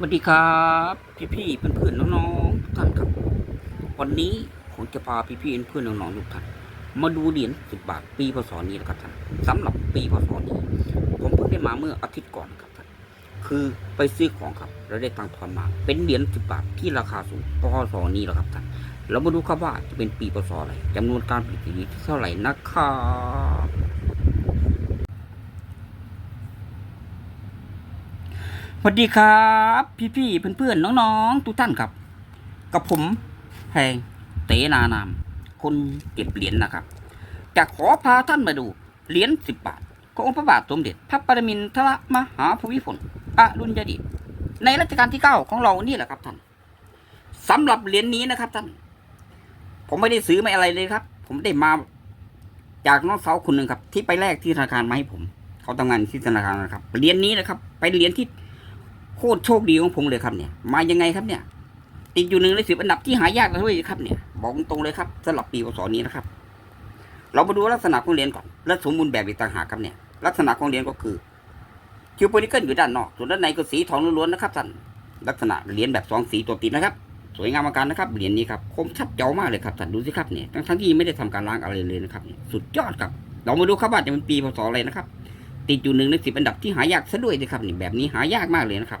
สวัสดีครับพี่พี่เพื่อนๆน้องๆทุกท่านครับ วันนี้ผมจะพาพี่พี่เพื่อนๆน้องๆทุกท่านมาดูเหรียญสิบบาทปีพศนี้นะครับท่านสำหรับปีพศนี้ผมเพิ่งได้มาเมื่ออาทิตย์ก่อนครับท่านคือไปซื้อของครับแล้วได้ตังค์ทอนมา เป็นเหรียญสิบบาทที่ราคาสูงพศนี้แหละครับท่านเรามาดูครับว่าจะเป็นปีพศอะไรจำนวนการผลิตอยู่เท่าไหร่นะครับ สวัสดีครับ พี่ๆเพื่อนๆน้องๆทุกท่านครับ กับผมแพงเตนานาม คนเก็บเหรียญนะครับ จะขอพาท่านมาดูเหรียญสิบบาทขององค์พระบาทสมเด็จ พระปรมินทรมหาภูมิพลอดุลยเดชในรัชกาลที่เก้าของเรานี่แหละครับท่านสำหรับเหรียญนี้นะครับท่าน ผมไม่ได้ซื้อไม่อะไรเลยครับ ผมได้มาจากน้องสาวคนหนึ่งครับ ที่ไปแลกที่ธนาคารมาให้ผม เขาทำงานที่ธนาคารนะครับเหรียญนี้นะครับเป็นเหรียญที่ โคตรโชคดีของผมเลยครับเนี่ย มายังไงครับเนี่ย ติดอยู่หนึ่งในสิบอันดับที่หายากเลยครับเนี่ย บอกตรงๆเลยครับสำหรับปีพศนี้นะครับ เรามาดูลักษณะของเหรียญก่อน และสมบูรณ์แบบอีกต่างหากครับเนี่ย ลักษณะของเหรียญก็คือคิวโพนิเกิลอยู่ด้านนอก ส่วนด้านในก็สีทองล้วนๆนะครับท่านลักษณะเหรียญแบบสองสีตัวติดนะครับ สวยงามมากนะครับเหรียญนี้ครับคมชัดเจ๋วมากเลยครับท่านดูสิครับเนี่ยทั้งที่ไม่ได้ทำการล้างอะไรเลยนะครับสุดยอดครับ เรามาดูครับว่าจะเป็นปีพศอะไรนะครับติดอยู่หนึ่งในสิบอันดับที่หายากซะด้วยนะครับนี่แบบนี้หายากมากเลยนะครับ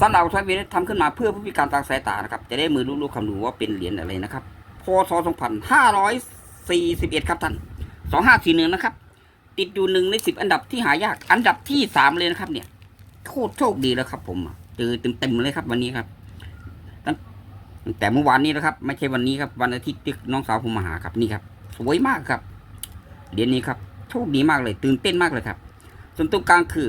สำหรับทวีทำขึ้นมาเพื่อผู้พิการทางสายตานะครับ จะได้มือรู้ๆคำดูว่าเป็นเหรียญอะไรนะครับ พศ 2541 ครับท่าน 2541 นะครับ ติดอยู่หนึ่งในสิบอันดับที่หายาก อันดับที่สามเลยนะครับเนี่ย โคตรโชคดีแล้วครับผม เจอเต็มๆเลยครับวันนี้ครับ ตั้งตั้งแต่เมื่อวานนี้นะครับ ไม่ใช่วันนี้ครับ วันอาทิตย์ที่น้องสาวผมมาหาครับนี่ครับ สวยมากครับ เหรียญนี้ครับ โชคดีมากเลย ตื่นเต้นมากเลยครับ ส่วนตรงกลางคือ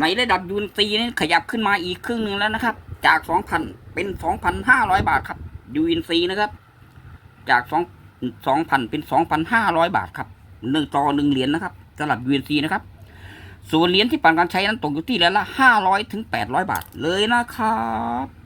ในระดับยูนซีนี่ขยับขึ้นมาอีกครึ่งหนึ่งแล้วนะครับ จาก2,000เป็น2,500บาทครับยูนซีนะครับ จาก2 2,000เป็น2,500บาทครับหนึ่งต่อหนึ่งเหรียญนะครับสำหรับยูนซีนะครับ ส่วนเหรียญที่ผ่านการใช้นั้นตกอยู่ที่เหรียญละ500ถึง800บาทเลยนะครับ